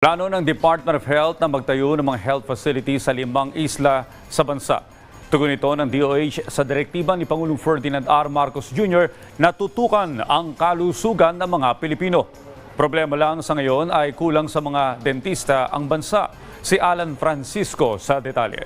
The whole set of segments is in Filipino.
Plano ng Department of Health na magtayo ng mga health facilities sa limang isla sa bansa. Tugon ito ng DOH sa direktiba ni Pangulong Ferdinand R. Marcos Jr. na tutukan ang kalusugan ng mga Pilipino. Problema lang sa ngayon ay kulang sa mga dentista ang bansa. Si Alan Francisco sa detalye.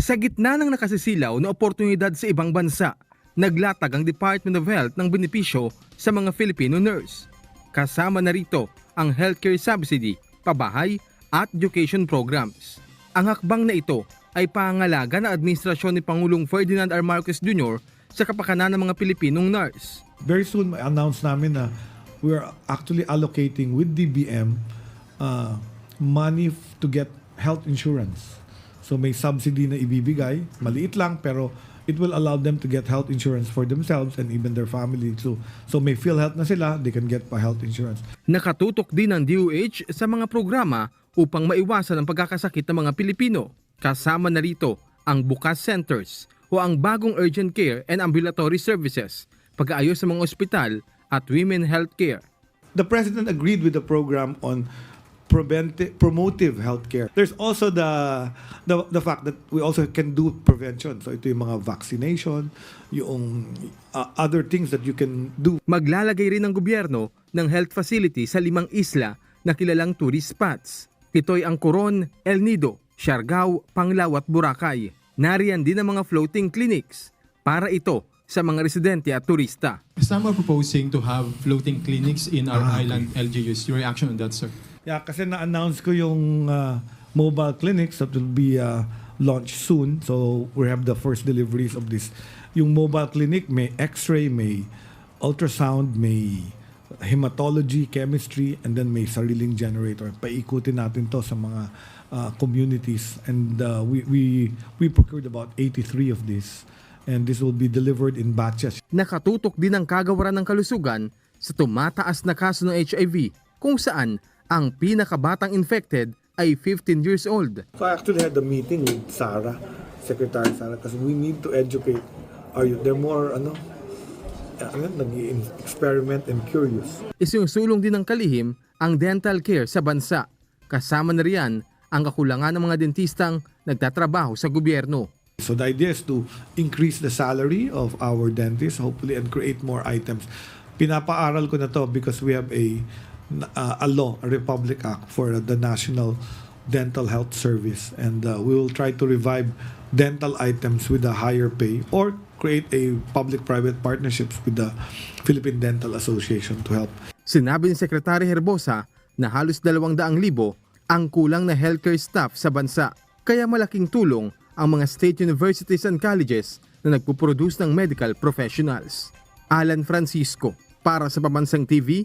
Sa gitna ng nakasisilaw na oportunidad sa ibang bansa, naglatag ang Department of Health ng benepisyo sa mga Filipino nurse. Kasama na rito ang healthcare subsidy, pabahay at education programs. Ang hakbang na ito ay pangalaga ng administrasyon ni Pangulong Ferdinand R. Marcos Jr. sa kapakanan ng mga Pilipinong nurse. very soon ma-announce namin na we are actually allocating with DBM uh, money to get health insurance. So may subsidy na ibibigay, maliit lang pero it will allow them to get health insurance for themselves and even their family. So so may PhilHealth na sila, they can get pa health insurance. Nakatutok din ang DOH sa mga programa upang maiwasan ang pagkakasakit ng mga Pilipino. Kasama na rito ang Bukas Centers o ang bagong urgent care and ambulatory services, pag-aayos sa mga ospital at women health care. the president agreed with the program on preventive promotive healthcare. There's also the, the the fact that we also can do prevention. So ito yung mga vaccination, yung uh, other things that you can do. Maglalagay rin ng gobyerno ng health facility sa limang isla na kilalang tourist spots. Ito'y ang Coron, El Nido, Siargao, Panglao at Boracay. Nariyan din ang mga floating clinics para ito sa mga residente at turista. Some are proposing to have floating clinics in our island LGUs. Your reaction on that, sir? Yeah, kasi na-announce ko yung uh, mobile clinics that will be uh, launched soon. So we have the first deliveries of this. Yung mobile clinic may x-ray, may ultrasound, may hematology, chemistry, and then may sariling generator. Paikutin natin to sa mga uh, communities. And uh, we, we, we procured about 83 of this. And this will be delivered in batches. nakatutok din ang kagawaran ng kalusugan sa tumataas na kaso ng HIV kung saan ang pinakabatang infected ay 15 years old. So I actually had a meeting with Sarah, Secretary Sarah, because we need to educate our youth. They're more, ano, ano nag-experiment and curious. Isinusulong din ng kalihim ang dental care sa bansa. Kasama na riyan ang kakulangan ng mga dentistang nagtatrabaho sa gobyerno. So the idea is to increase the salary of our dentists, hopefully, and create more items. Pinapaaral ko na to because we have a uh, a law, a Republic Act for the National Dental Health Service, and uh, we will try to revive dental items with a higher pay or create a public-private partnerships with the Philippine Dental Association to help Sinabi ni Sekretary Herbosa na halos 200,000 ang kulang na healthcare staff sa bansa. Kaya malaking tulong ang mga state universities and colleges na nagpuproduce ng medical professionals. Alan Francisco para sa Pamansang TV